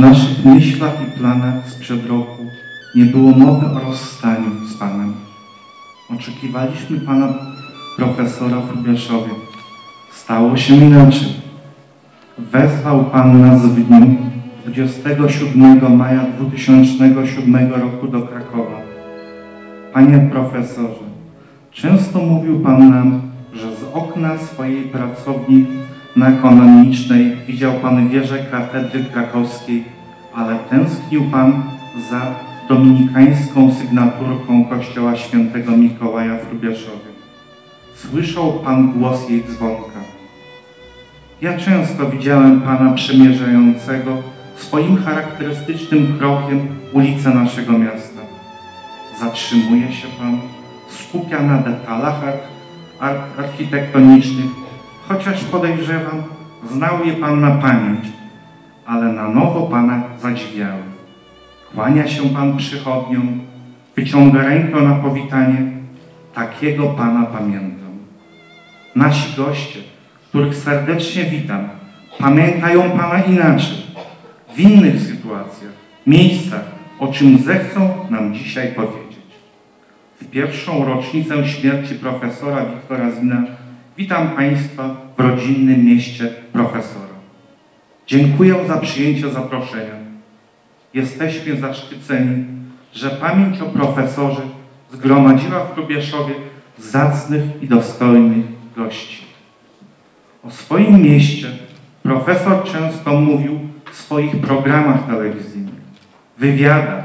Naszych myślach i planach sprzed roku nie było mowy o rozstaniu z Panem. Oczekiwaliśmy Pana profesora w Lubieszowie. Stało się inaczej. Wezwał Pan nas w dniu 27 maja 2007 roku do Krakowa. Panie profesorze, często mówił Pan nam, że z okna swojej pracowni na Kanonicznej widział Pan wieżę katedry krakowskiej, ale tęsknił Pan za dominikańską sygnaturką kościoła świętego Mikołaja w Lubieszowie. Słyszał Pan głos jej dzwonka. Ja często widziałem Pana przemierzającego swoim charakterystycznym krokiem ulice naszego miasta. Zatrzymuje się Pan, skupia na detalach ar architektonicznych, chociaż podejrzewam, znał je Pan na pamięć, ale na nowo Pana zadziwiały. Kłania się Pan przychodniom, wyciąga rękę na powitanie. Takiego Pana pamiętam. Nasi goście, których serdecznie witam, pamiętają Pana inaczej, w innych sytuacjach, miejscach, o czym zechcą nam dzisiaj powiedzieć. W pierwszą rocznicę śmierci profesora Wiktora Zina witam Państwa w rodzinnym mieście profesora. Dziękuję za przyjęcie zaproszenia. Jesteśmy zaszczyceni, że pamięć o profesorze zgromadziła w Krubieszowie zacnych i dostojnych gości. O swoim mieście profesor często mówił w swoich programach telewizyjnych, wywiadach,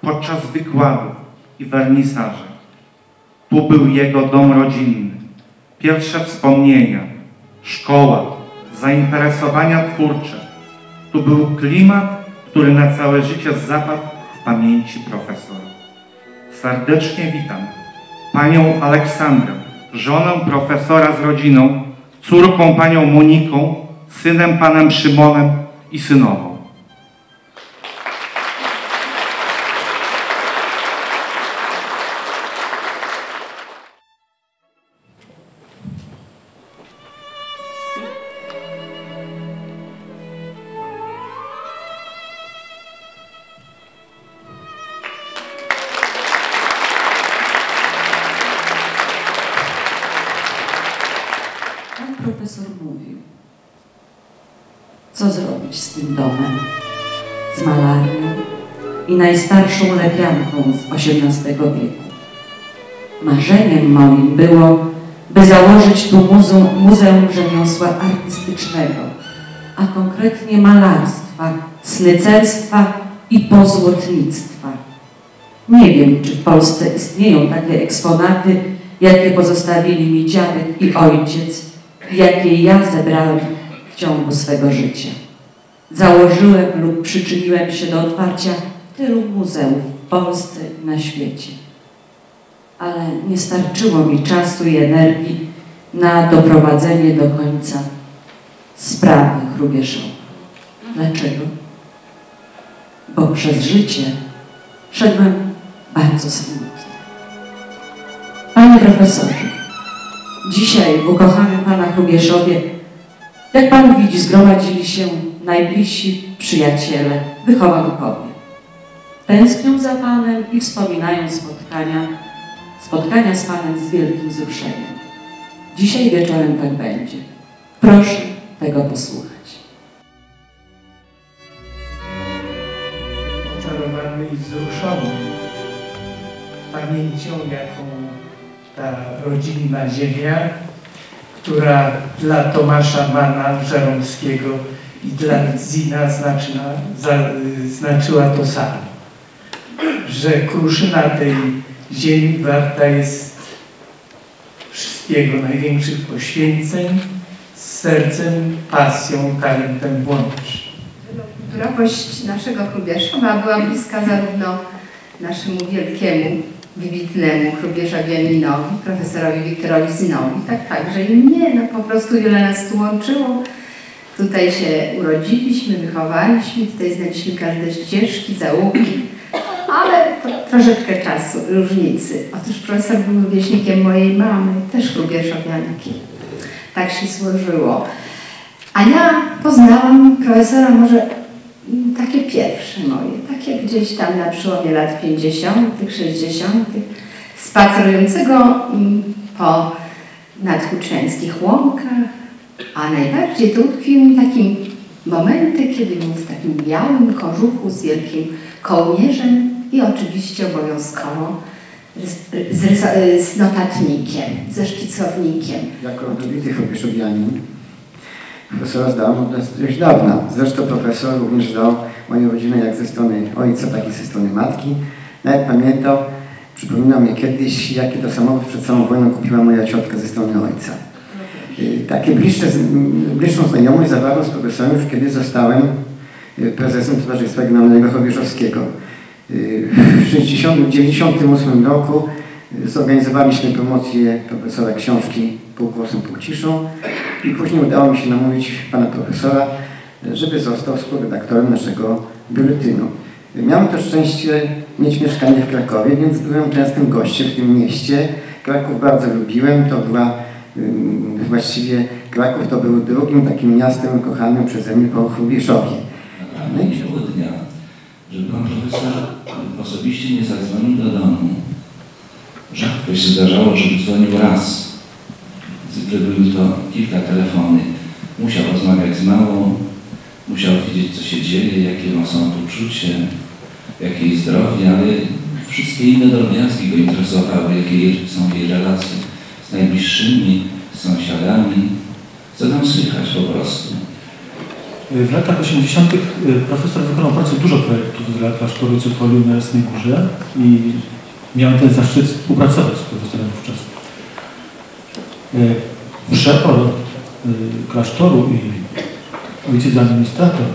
podczas wykładów i wernisaży. Tu był jego dom rodzinny, pierwsze wspomnienia, szkoła, zainteresowania twórcze. Tu był klimat, który na całe życie zapadł w pamięci profesora. Serdecznie witam panią Aleksandrę, żonę profesora z rodziną, córką panią Moniką, synem panem Szymonem i synową. Tym domem, z malarią i najstarszą lepianką z XVIII wieku. Marzeniem moim było, by założyć tu muzeum, muzeum rzemiosła artystycznego, a konkretnie malarstwa, snycerstwa i pozłotnictwa. Nie wiem, czy w Polsce istnieją takie eksponaty, jakie pozostawili mi dziadek i ojciec, jakie ja zebrałem w ciągu swego życia. Założyłem lub przyczyniłem się do otwarcia tylu muzeów w Polsce i na świecie. Ale nie starczyło mi czasu i energii na doprowadzenie do końca sprawy Hrubieszowa. Dlaczego? Bo przez życie szedłem bardzo smutnie. Panie profesorze, Dzisiaj w ukochanym Pana Hrubieszowie, jak Pan widzi, zgromadzili się najbliżsi przyjaciele, wychowankowie. Tęsknią za Panem i wspominają spotkania, spotkania z Panem z wielkim wzruszeniem. Dzisiaj wieczorem tak będzie. Proszę tego posłuchać. Oczarowany i wzruszony pamięcią, jaką ta rodzinna ziemia, która dla Tomasza Mana Żeromskiego i dla Zina znaczyła, znaczyła to samo. Że kruszyna tej ziemi warta jest wszystkiego, największych poświęceń, z sercem, pasją, talentem włącznie. Kulturowość naszego Hrubieszowa była bliska zarówno naszemu wielkiemu, wybitnemu Hrubieszowianinowi, profesorowi Wiktorowi Zinowi, tak także i mnie. No po prostu wiele nas tu łączyło. Tutaj się urodziliśmy, wychowaliśmy, tutaj znaliśmy każde ścieżki, zaułki, ale to troszeczkę czasu, różnicy. Otóż profesor był rówieśnikiem mojej mamy, też Hrubieszowianki. Tak się złożyło. A ja poznałam profesora może takie pierwsze moje, takie gdzieś tam na przełomie lat 50., 60., spacerującego po nadhuczęckich łąkach, a najbardziej to utkwił mi taki momenty, kiedy był w takim białym kożuchu z wielkim kołnierzem i oczywiście obowiązkowo z, z, z notatnikiem, ze szkicownikiem. Jako dobitych opieszowianin profesora zdałem od nas dość dawna. Zresztą profesor również zdał moją rodzinę jak ze strony ojca, tak i ze strony matki. Nawet pamiętał, przypominał mi kiedyś, jaki to samochód przed samą wojną kupiła moja ciotka ze strony ojca. Takie bliższe, bliższą znajomość zawarłem z profesorem już kiedy zostałem y, prezesem Towarzystwa Gminnego Chobieżowskiego. Y, W 60 w 98 roku y, zorganizowaliśmy promocję profesora książki Półgłosem, półciszą i później udało mi się namówić pana profesora, żeby został współredaktorem naszego biuletynu. Miałem to szczęście mieć mieszkanie w Krakowie, więc byłem częstym gościem w tym mieście. Kraków bardzo lubiłem, to była właściwie Kraków to był drugim takim miastem kochanym przeze mnie po Chrubieszowie. No i było dnia, że pan profesor osobiście nie zadzwonił do domu. Rzadko się zdarzało, żeby dzwonił raz. Zwykle były to kilka telefony. Musiał rozmawiać z małą, musiał wiedzieć, co się dzieje, jakie ma są uczucie, jakie jej zdrowie, ale wszystkie inne drobiazgi go interesowały, jakie są jej relacje najbliższymi, sąsiadami. Co tam słychać po prostu. W latach 80. profesor wykonał bardzo dużo projektów dla klasztoru Cyfolium na Jasnej Górze i miałem ten zaszczyt współpracować z profesorem wówczas. E, Szepor e, klasztoru i ojciec administrator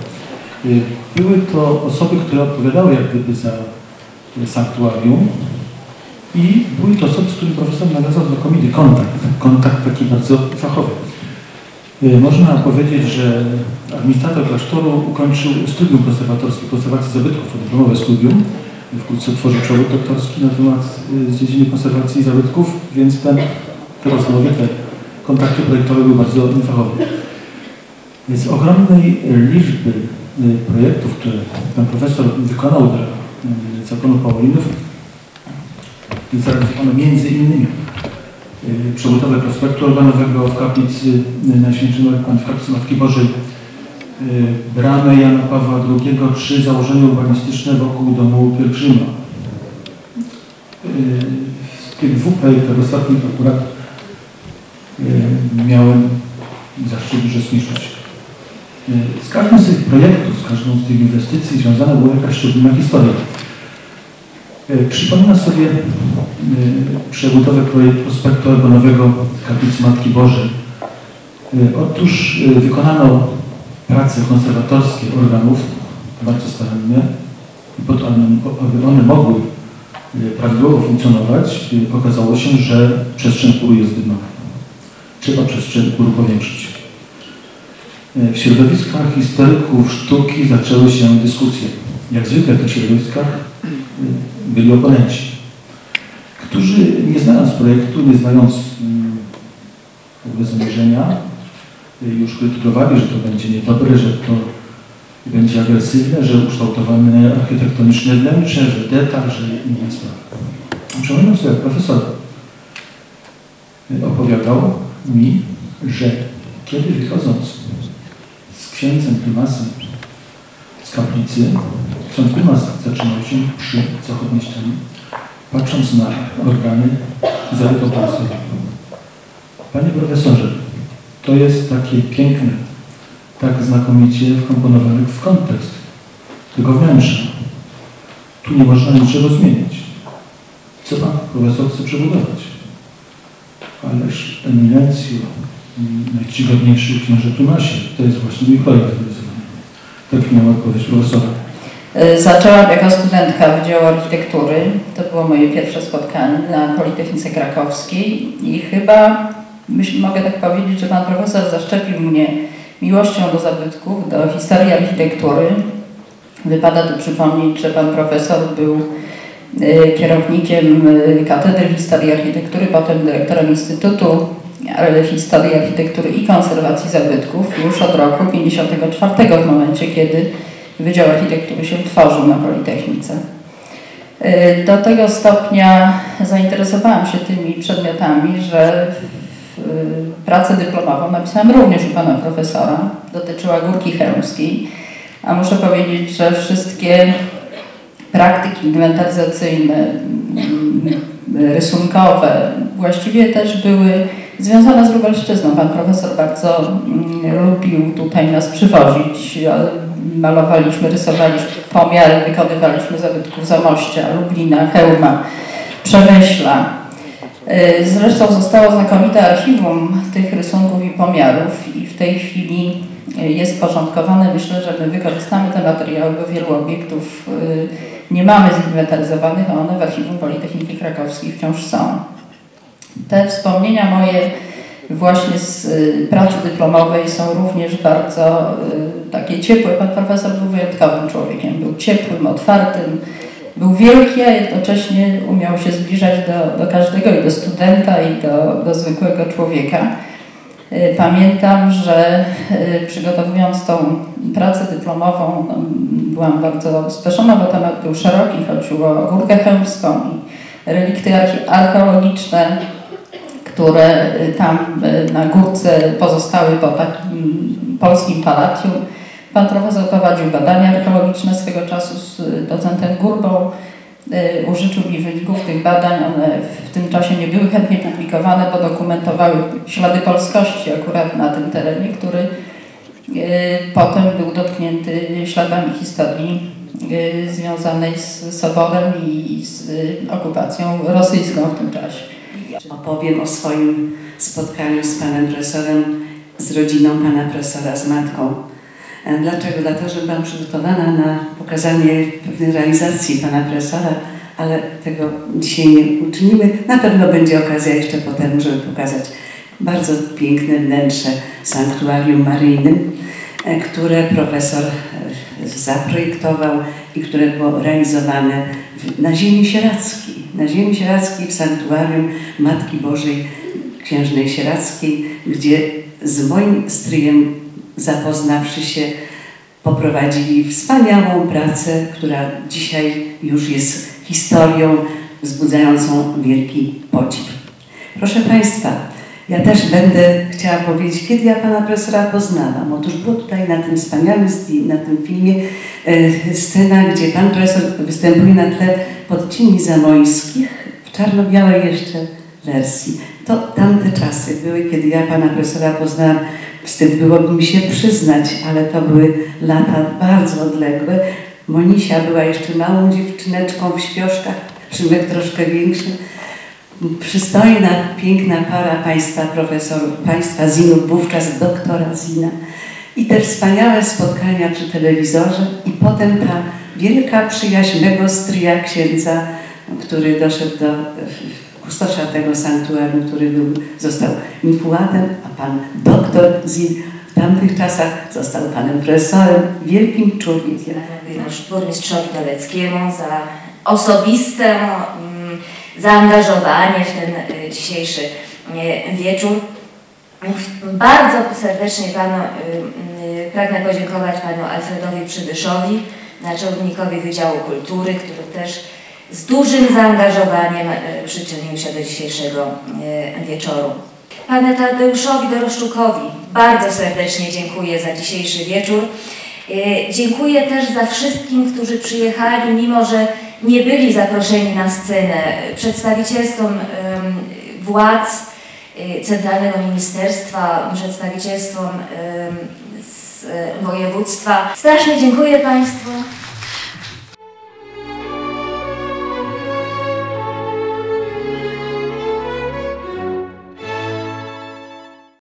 były to osoby, które odpowiadały jak gdyby za sanktuarium i były to osoby, z którymi profesor nawiązał znakomity kontakt, kontakt taki bardzo fachowy. Y, Można powiedzieć, że administrator klasztoru ukończył studium konserwatorskie konserwacji zabytków, to dyplomowe studium. Wkrótce otworzył przewód doktorski na temat y, z dziedziny konserwacji zabytków, więc ten, te rozmowy, te kontakty projektowe były bardzo fachowe. Z ogromnej liczby y, projektów, które pan profesor wykonał dla zakonu Paulinów, zrealizowano między innymi y, przebudowę prospektu organowego w kaplicy Najświętszej Marii Panny, w kaplicy Matki Bożej, y, bramę Jana Pawła II czy założenie urbanistyczne wokół domu pielgrzyma. Y, W tych dwóch projektach ostatnich akurat miałem zaszczyt uczestniczyć. Z każdym z tych projektów, z każdą z tych inwestycji związana była jakaś szczególna historia. Y, Przypominam sobie y, przebudowę projektu prospektu organowego kaplicy Matki Bożej. Y, Otóż wykonano prace konserwatorskie organów bardzo starannie i po to, aby one mogły prawidłowo funkcjonować, okazało się, że przestrzeń chóru jest mała. Trzeba przestrzeń chóru powiększyć. W środowiskach historyków sztuki zaczęły się dyskusje. Jak zwykle w tych środowiskach byli oponenci, którzy nie znając projektu, nie znając mm, zamierzenia, już krytykowali, że to będzie niedobre, że to będzie agresywne, że ukształtowane architektonicznie wnętrze, że detal, że inne sprawy. Przypominam sobie, profesor y, opowiadał mi, że kiedy wychodząc z księdzem prymasem z kaplicy, ksiądz prymas zatrzymał się przy zachodniej ścianie, patrząc na organy, zaryto profesora. Panie profesorze, to jest takie piękne, tak znakomicie wkomponowane w kontekst tego wnętrza. Tu nie można niczego zmienić. Co pan profesor chce przebudować? Ależ eminencjo, najczcigodniejszy księże prymasie, to jest właśnie mój projekt. Tak miała odpowiedź profesora. Y, Zaczęłam jako studentka Wydziału Architektury. To było moje pierwsze spotkanie na Politechnice Krakowskiej i chyba, myśl, mogę tak powiedzieć, że pan profesor zaszczepił mnie miłością do zabytków, do historii architektury. Wypada tu przypomnieć, że pan profesor był y, kierownikiem y, Katedry Historii Architektury, potem dyrektorem Instytutu Historii Architektury i Konserwacji Zabytków już od roku 1954 w momencie, kiedy Wydział Architektury się tworzył na Politechnice. Y, do tego stopnia zainteresowałam się tymi przedmiotami, że y, pracę dyplomową napisałam również u pana profesora. Dotyczyła Górki Chełmskiej. A muszę powiedzieć, że wszystkie praktyki inwentaryzacyjne, mm, rysunkowe właściwie też były związane z Lubelszczyzną. Pan profesor bardzo mm, lubił tutaj nas przywozić. Malowaliśmy, rysowaliśmy pomiary, wykonywaliśmy zabytków Zamościa, Lublina, Chełma, Przemyśla. Y, Zresztą zostało znakomite archiwum tych rysunków i pomiarów i w tej chwili jest porządkowane. Myślę, że my wykorzystamy te materiały, bo wielu obiektów y, nie mamy zinwentaryzowanych, a one w archiwum Politechniki Krakowskiej wciąż są. Te wspomnienia moje właśnie z y, pracy dyplomowej są również bardzo y, takie ciepłe. Pan profesor był wyjątkowym człowiekiem. Był ciepłym, otwartym, był wielki, a jednocześnie umiał się zbliżać do, do każdego i do studenta, i do, do zwykłego człowieka. Y, Pamiętam, że przygotowując tą pracę dyplomową, no, byłam bardzo spieszona, bo temat był szeroki. Chodziło o Górkę Chełmską relikty arche- archeologiczne, które y, tam y, na górce pozostały po takim polskim palatium. Pan profesor prowadził badania archeologiczne swego czasu z y, docentem Gurbą. Użyczył mi wyników tych badań. One w tym czasie nie były chętnie publikowane, bo dokumentowały ślady polskości akurat na tym terenie, który potem był dotknięty śladami historii związanej z Soborem i z okupacją rosyjską w tym czasie. Opowiem o swoim spotkaniu z panem profesorem, z rodziną pana profesora, z matką. E, Dlaczego? Dlatego, że byłam przygotowana na pokazanie pewnej realizacji pana profesora, ale tego dzisiaj nie uczynimy. Na pewno będzie okazja jeszcze potem, żeby pokazać bardzo piękne wnętrze sanktuarium maryjnym, które profesor e, zaprojektował i które było realizowane na ziemi sieradzkiej. Na ziemi sieradzkiej w sanktuarium Matki Bożej Księżnej Sieradzkiej, gdzie z moim stryjem zapoznawszy się, poprowadzili wspaniałą pracę, która dzisiaj już jest historią wzbudzającą wielki podziw. Proszę Państwa, ja też będę chciała powiedzieć, kiedy ja Pana Profesora poznałam. Otóż było tutaj na tym wspaniałym na tym filmie e, scena, gdzie Pan Profesor występuje na tle podcieni zamojskich w czarno-białej jeszcze wersji. To tamte czasy były, kiedy ja Pana Profesora poznałam. Wstyd byłoby mi się przyznać, ale to były lata bardzo odległe. Monisia była jeszcze małą dziewczyneczką w śpioszkach, Szymek troszkę większy. Przystojna, piękna para państwa profesorów, państwa Zinów, wówczas doktora Zina. I te wspaniałe spotkania przy telewizorze i potem ta wielka przyjaźń mego stryja księdza, który doszedł do kustosza tego sanktuarium, który był, został infułatem, a pan doktor Zin w tamtych czasach został panem profesorem, wielkim człowiekiem. Nasz burmistrzowi Doleckiemu za osobiste mm, zaangażowanie w ten y, dzisiejszy y, wieczór. Bardzo serdecznie panu, y, pragnę podziękować panu Alfredowi Przybyszowi, naczelnikowi Wydziału Kultury, który też z dużym zaangażowaniem przyczynił się do dzisiejszego wieczoru. Panu Tadeuszowi Doroszczukowi bardzo serdecznie dziękuję za dzisiejszy wieczór. Dziękuję też za wszystkim, którzy przyjechali, mimo że nie byli zaproszeni na scenę, przedstawicielstwom władz y, Centralnego Ministerstwa, przedstawicielstwom z y, województwa. Strasznie dziękuję Państwu.